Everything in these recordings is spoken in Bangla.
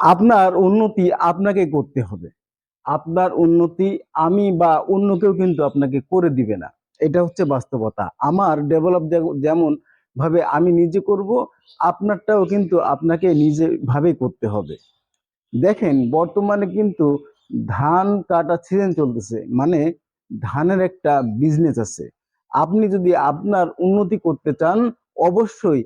আপনার উন্নতি আপনাকে করতে হবে। আপনার উন্নতি আমি বা অন্য কেউ কিন্তু আপনাকে করে দিবে না। এটা হচ্ছে বাস্তবতা। আমার ডেভেলপ যেমন ভাবে আমি নিজে করব, আপনারটাও কিন্তু আপনাকে নিজে ভাবে করতে হবে। দেখেন, বর্তমানে কিন্তু ধান কাটা সিজন চলতেছে মানে ধানের একটা বিজনেস আছে। আপনি যদি আপনার উন্নতি করতে চান, অবশ্যই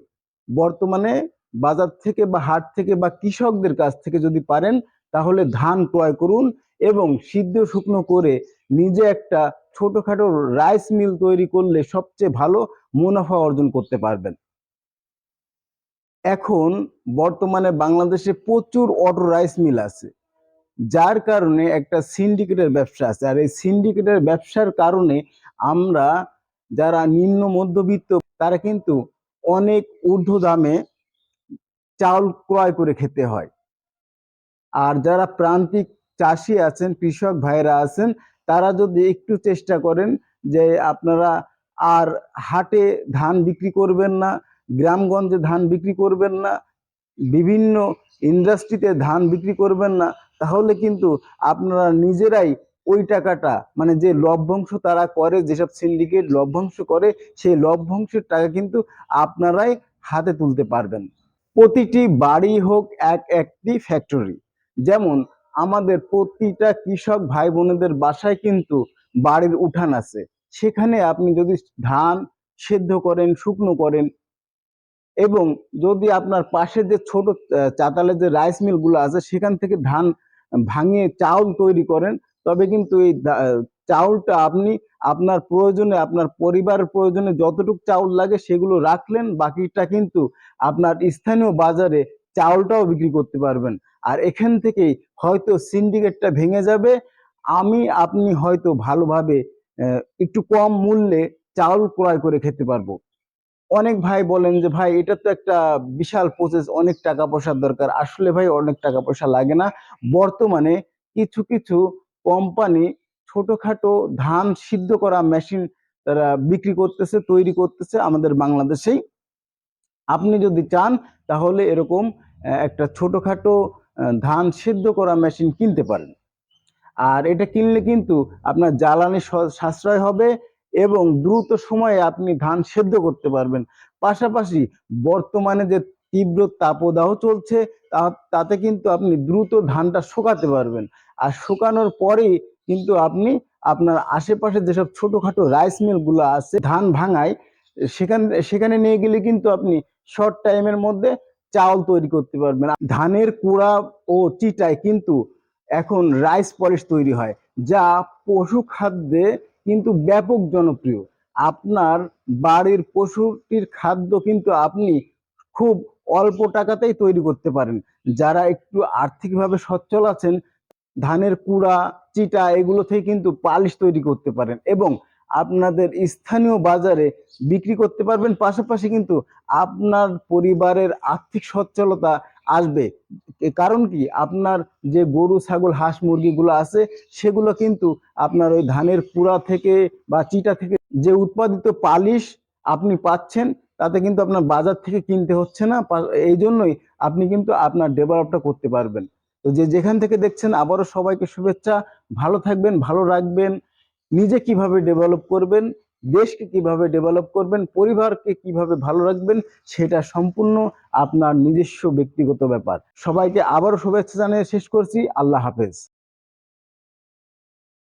বর্তমানে বাজার থেকে বা হাট থেকে বা কৃষকদের কাছ থেকে যদি পারেন, তাহলে ধান ক্রয় করুন এবং সিদ্ধ শুকনো করে নিজে একটা ছোটখাটো রাইস মিল তৈরি করলে সবচেয়ে ভালো মুনাফা অর্জন করতে পারবেন। এখন বর্তমানে বাংলাদেশে প্রচুর অটো রাইস মিল আছে, যার কারণে একটা সিন্ডিকেটের ব্যবসা আছে। আর এই সিন্ডিকেটের ব্যবসার কারণে আমরা যারা নিম্ন মধ্যবিত্ত, তারা কিন্তু অনেক ঊর্ধ্ব দামে চাউল ক্রয় করে খেতে হয়। আর যারা প্রান্তিক চাষি আছেন, কৃষক ভাইরা আছেন, তারা যদি একটু চেষ্টা করেন যে আপনারা আর হাটে ধান বিক্রি করবেন না, গ্রামগঞ্জে ধান বিক্রি করবেন না, বিভিন্ন ইন্ডাস্ট্রিতে ধান বিক্রি করবেন না, তাহলে কিন্তু আপনারা নিজেরাই ওই টাকাটা মানে যে লভ্যাংশ তারা করে, যেসব সিন্ডিকেট লভ্যাংশ করে, সেই লভ্যাংশের টাকা কিন্তু আপনারাই হাতে তুলতে পারবেন। প্রতিটি বাড়ি হোক এক একটি ফ্যাক্টরি যেমন, আমাদের প্রতিটা কৃষক ভাই বোনেদের বাসায় কিন্তু বাড়ির উঠান আছে। সেখানে আপনি যদি ধান সেদ্ধ করেন, শুকনো করেন এবং যদি আপনার পাশে যে ছোট চাতালে যে রাইস মিলগুলো আছে, সেখান থেকে ধান ভাঙিয়ে চাউল তৈরি করেন, তবে কিন্তু এই চাউলটা আপনি আপনার প্রয়োজনে, আপনার পরিবারের প্রয়োজনে যতটুকু চাউল লাগে সেগুলো রাখলেন, বাকিটা কিন্তু আপনার স্থানীয় বাজারে চাউলটাও বিক্রি করতে পারবেন। আর এখান থেকেই হয়তো সিন্ডিকেটটা ভেঙে যাবে। আমি, আপনি হয়তো ভালোভাবে একটু কম মূল্যে চাউল ক্রয় করে খেতে পারব। অনেক ভাই বলেন যে, ভাই, এটা তো একটা বিশাল প্রসেস অনেক টাকা পয়সার দরকার। আসলে ভাই, অনেক টাকা পয়সা লাগে না। বর্তমানে কিছু কিছু কোম্পানি ছোটখাটো ধান সিদ্ধ করা মেশিন তারা বিক্রি করতেছে, তৈরি করতেছে আমাদের বাংলাদেশেই। আপনি যদি চান, তাহলে এরকম একটা ছোটখাটো ধান সিদ্ধ করা মেশিন কিনতে পারেন। আর এটা কিনলে কিন্তু আপনার জ্বালানি সাশ্রয় হবে এবং দ্রুত সময়ে আপনি ধান সেদ্ধ করতে পারবেন। পাশাপাশি বর্তমানে যে তীব্র তাপদাহ চলছে তাতে কিন্তু আপনি দ্রুত ধানটা শুকাতে পারবেন। আর শুকানোর পরেই কিন্তু আপনি আপনার আশেপাশে যেসব ছোটখাটো রাইস মিলগুলো আছে, ধান ভাঙায়, সেখানে সেখানে নিয়ে গেলে কিন্তু আপনি শর্ট টাইমের মধ্যে চাউল তৈরি করতে পারবেন। ধানের কুড়া ও চিটায় কিন্তু এখন রাইস পলিশ তৈরি হয়, যা পশু খাদ্যে কিন্তু ব্যাপক জনপ্রিয়। আপনার বাড়ির পশুটির খাদ্য কিন্তু আপনি খুব অল্প টাকাতেই তৈরি করতে পারেন। যারা একটু আর্থিকভাবে সচ্ছল আছেন ধানের কুড়া, চিটা এগুলো থেকে কিন্তু পালিশ তৈরি করতে পারেন এবং আপনাদের স্থানীয় বাজারে বিক্রি করতে পারবেন। পাশাপাশি কিন্তু আপনার পরিবারের আর্থিক সচ্ছলতা আসবে। কারণ কি? আপনার যে গরু, ছাগল, হাঁস, মুরগিগুলো আছে, সেগুলো কিন্তু আপনার ওই ধানের কুড়া থেকে বা চিটা থেকে যে উৎপাদিত পালিশ আপনি পাচ্ছেন, তাতে কিন্তু আপনার বাজার থেকে কিনতে হচ্ছে না। এই জন্যই আপনি কিন্তু আপনার ডেভেলপটা করতে পারবেন। তো যে যেখান থেকে দেখছেন, আবারও সবাইকে শুভেচ্ছা। ভালো থাকবেন, ভালো রাখবেন। নিজে কীভাবে ডেভেলপ করবেন, দেশকে কীভাবে ডেভেলপ করবেন, পরিবারকে কীভাবে ভালো রাখবেন, সেটা সম্পূর্ণ আপনার নিজস্ব ব্যক্তিগত ব্যাপার। সবাইকে আবারও শুভেচ্ছা জানিয়ে শেষ করছি। আল্লাহ হাফেজ।